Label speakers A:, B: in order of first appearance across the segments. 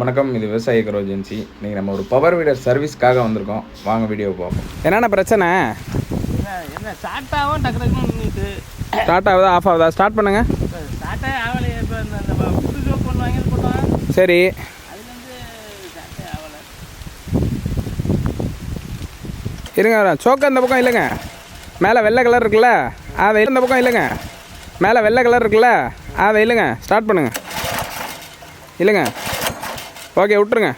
A: வணக்கம் இது விவசாய கரோ ஏஜென்சி. இன்றைக்கி நம்ம ஒரு பவர் வீடர் சர்வீஸ்க்காக வந்திருக்கோம். வாங்க வீடியோ பார்ப்போம்.
B: என்னென்ன பிரச்சனை?
C: என்ன என்ன ஸ்டார்ட் ஆகும் டக்கு
B: ஸ்டார்ட் ஆகுதா ஆஃப் ஆகுதா? ஸ்டார்ட் பண்ணுங்க.
C: ஸ்டார்ட்டே ஆகலையே இப்போ இந்த புது ஜோப் ஒன்று வாங்கி போட்டோம்.
B: சரி.
C: ஆகலை.
B: இருங்க. சோக்கு அந்த பக்கம் இல்லைங்க. மேலே வெள்ளை கலர் இருக்குல்ல? அதை இந்த பக்கம் இல்லைங்க. மேலே வெள்ளை கலர் இருக்குல்ல? அதை இல்லைங்க. ஸ்டார்ட் பண்ணுங்க. இல்லைங்க. ஓகே விட்ருங்க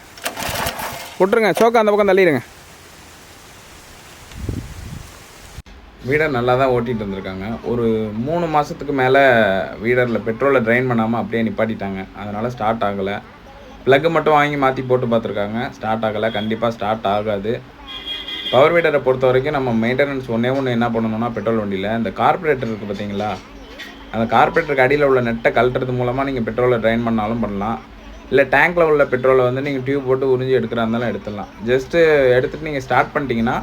B: விட்ருங்க சோக்கா அந்த பக்கம் தள்ளிடுங்க.
A: வீடர் நல்லா தான் ஓட்டிகிட்டு வந்திருக்காங்க ஒரு மூணு மாதத்துக்கு மேலே வீடரில் பெட்ரோலை ட்ரைன் பண்ணாமல் அப்படியே நிப்பாட்டிட்டாங்க. அதனால் ஸ்டார்ட் ஆகலை. ப்ளக்கு மட்டும் வாங்கி மாற்றி போட்டு பார்த்துருக்காங்க. ஸ்டார்ட் ஆகலை. கண்டிப்பாக ஸ்டார்ட் ஆகாது. பவர் வீடரை பொறுத்த வரைக்கும் நம்ம மெயின்டெனன்ஸ் ஒன்றே ஒன்று என்ன பண்ணணும்னா பெட்ரோல் வண்டியில் இந்த கார்பரேட்டர் இருக்குது பார்த்தீங்களா? அந்த கார்பரேட்டருக்கு அடியில் உள்ள நெட்டை கழட்டுறது மூலமாக நீங்கள் பெட்ரோலை ட்ரைன் பண்ணாலும் பண்ணலாம். இல்லை டேங்க்கில் உள்ள பெட்ரோலை வந்து நீங்கள் டியூப் போட்டு உறிஞ்சி எடுக்கிறா இருந்தாலும் எடுத்துடலாம். ஜஸ்ட்டு எடுத்துகிட்டு நீங்கள் ஸ்டார்ட் பண்ணிட்டீங்கன்னா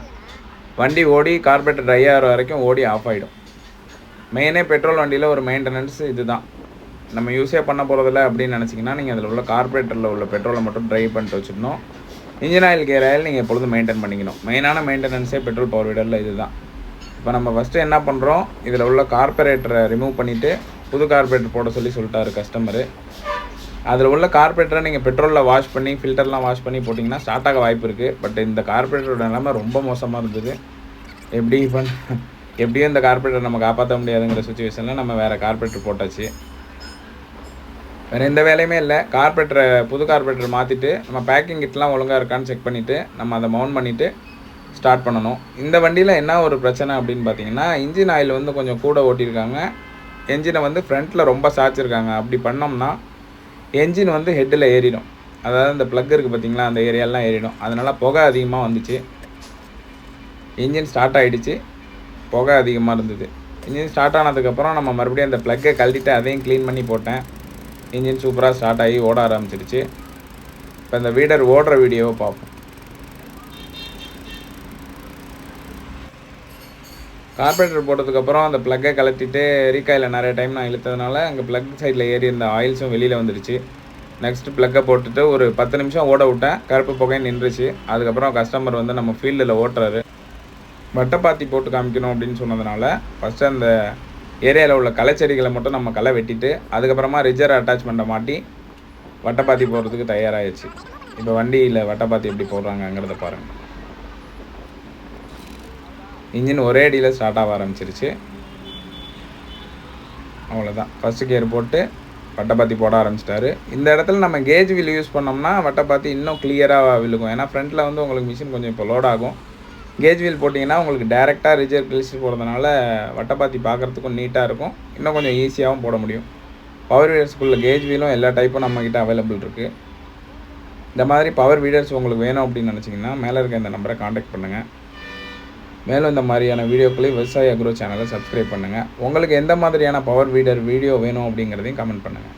A: வண்டி ஓடி கார்பரேட்டர் ட்ரை ஆகிற வரைக்கும் ஓடி ஆஃப் ஆகிடும் மெயினே பெட்ரோல் வண்டியில் ஒரு மெயின்டெனன்ஸ் இதுதான். நம்ம யூஸே பண்ண போகிறதில்ல அப்படின்னு நினச்சிங்கன்னா நீங்கள் அதில் உள்ள கார்பரேட்டரில் உள்ள பெட்ரோலை மட்டும் ட்ரை பண்ணிட்டு வச்சிடணும் இன்ஜின் ஆயில் கேர் ஆயில் நீங்கள் எப்பொழுதும் மெயின்டைன் பண்ணிக்கணும். மெயினான மெயின்டெனன்ஸே பெட்ரோல் பவர் வீடரில் இதுதான். இப்போ நம்ம ஃபஸ்ட்டு என்ன பண்ணுறோம் இதில் உள்ள கார்பரேட்டரை ரிமூவ் பண்ணிவிட்டு புது கார்பரேட்டர் போட சொல்லி சொல்லிட்டாரு கஸ்டமரு அதில் உள்ள கார்பரேட்டரை நீங்கள் பெட்ரோலில் வாஷ் பண்ணி ஃபில்டர்லாம் வாஷ் பண்ணி போட்டிங்கன்னா ஸ்டார்ட் ஆக வாய்ப்பு இருக்குது பட் இந்த கார்பரேட்டரோட நிலமை ரொம்ப மோசமாக இருந்தது. எப்படி பண் எப்படியும் இந்த கார்பரேட்டர் நம்ம காப்பாற்ற முடியாதுங்கிற சுச்சுவேஷனில் நம்ம வேறு கார்பரேட்டர் போட்டாச்சு. வேறு எந்த வேலையுமே இல்லை. கார்பரேட்டரை புது கார்பரேட்டர் மாற்றிட்டு நம்ம பேக்கிங் கிட்லாம் ஒழுங்காக இருக்கான்னு செக் பண்ணிவிட்டு நம்ம அதை மவுண்ட் பண்ணிவிட்டு ஸ்டார்ட் பண்ணணும். இந்த வண்டியில் என்ன ஒரு பிரச்சனை அப்படின்னு பார்த்தீங்கன்னா இன்ஜின் ஆயில் வந்து கொஞ்சம் கூட ஓட்டியிருக்காங்க. என்ஜினை வந்து ஃப்ரண்ட்டில் ரொம்ப சாய்ச்சிருக்காங்க. அப்படி பண்ணோம்னா என்ஜின் வந்து ஹெட்டில் ஏறிடும். அதாவது இந்த ப்ளக் இருக்குது பார்த்தீங்களா அந்த ஏரியாலாம் ஏறிடும். அதனால் புகை அதிகமாக வந்துச்சு. இன்ஜின் ஸ்டார்ட் ஆகிடுச்சு புகை அதிகமாக இருந்தது. இன்ஜின் ஸ்டார்ட் ஆனதுக்கப்புறம் நம்ம மறுபடியும் அந்த ப்ளக்கை கழட்டிட்டு அதையும் க்ளீன் பண்ணி போட்டேன். இன்ஜின் சூப்பராக ஸ்டார்ட் ஆகி ஓட ஆரம்பிச்சிடுச்சு இப்போ இந்த வீடர் ஓடுற வீடியோவை பார்ப்போம். கார்பரேட்டர் போட்டதுக்கப்புறம் அந்த ப்ளக்கை கலட்டிட்டு ரீகாயில் நிறைய டைம் நான் இழுத்ததுனால அங்கே ப்ளக் சைடில் ஏறி இருந்த ஆயில்ஸும் வெளியில் வந்துடுச்சு. நெக்ஸ்ட் ப்ளக்கை போட்டுட்டு ஒரு பத்து நிமிஷம் ஓட விட்டேன். கருப்பு புகை நின்றுச்சு. அதுக்கப்புறம் கஸ்டமர் வந்து நம்ம ஃபீல்டில் ஓட்டுறாரு. வட்டைப்பாத்தி போட்டு காமிக்கணும் அப்படின்னு சொன்னதுனால ஃபஸ்ட்டு அந்த ஏரியாவில் உள்ள களைச்செடிகளை மட்டும் நம்ம களை வெட்டிட்டு அதுக்கப்புறமா ரிஜர் அட்டாச்மெண்ட்டை மாட்டி வட்டைப்பாத்தி போடுறதுக்கு தயாராகிடுச்சு இப்போ வண்டியில் வட்டப்பாத்தி எப்படி போடுறாங்கங்கிறத பாருங்கள் இன்ஜின் ஒரே அடியில் ஸ்டார்ட் ஆக ஆரம்பிச்சிருச்சு. அவ்வளோதான் ஃபஸ்ட்டு கியர் போட்டு வட்டப்பாத்தி போட ஆரம்பிச்சிட்டாரு. இந்த இடத்துல நம்ம கேஜ் வில் யூஸ் பண்ணோம்னா வட்டைப்பாத்தி இன்னும் கிளியராக விழுகும். ஏன்னா ஃப்ரண்ட்டில் வந்து உங்களுக்கு மிஷின் கொஞ்சம் இப்போ லோட் ஆகும். கேஜ் வீல் போட்டிங்கன்னா உங்களுக்கு டேரெக்டாக ரிஜர் கிழிச்சு போடுறதுனால வட்டப்பாத்தி பார்க்குறதுக்கும் நீட்டாக இருக்கும். இன்னும் கொஞ்சம் ஈஸியாகவும் போட முடியும். பவர் வீடர்ஸ்குள்ள கேஜ் வீலும் எல்லா டைப்பும் நம்மக்கிட்ட அவைலபிள் இருக்குது இந்த மாதிரி பவர் வீடர்ஸ் உங்களுக்கு வேணும் அப்படின்னு நினச்சிங்கன்னா மேலே இருக்க இந்த நம்பரை காண்டாக்ட் பண்ணுங்கள் மேலும் இந்த மாதிரியான வீடியோக்களை விவசாய அக்ரோ சேனலை சப்ஸ்கிரைப் பண்ணுங்கள் உங்களுக்கு எந்த மாதிரியான பவர் வீடர் வீடியோ வேணும் அப்படிங்கிறதையும் கமெண்ட் பண்ணுங்கள்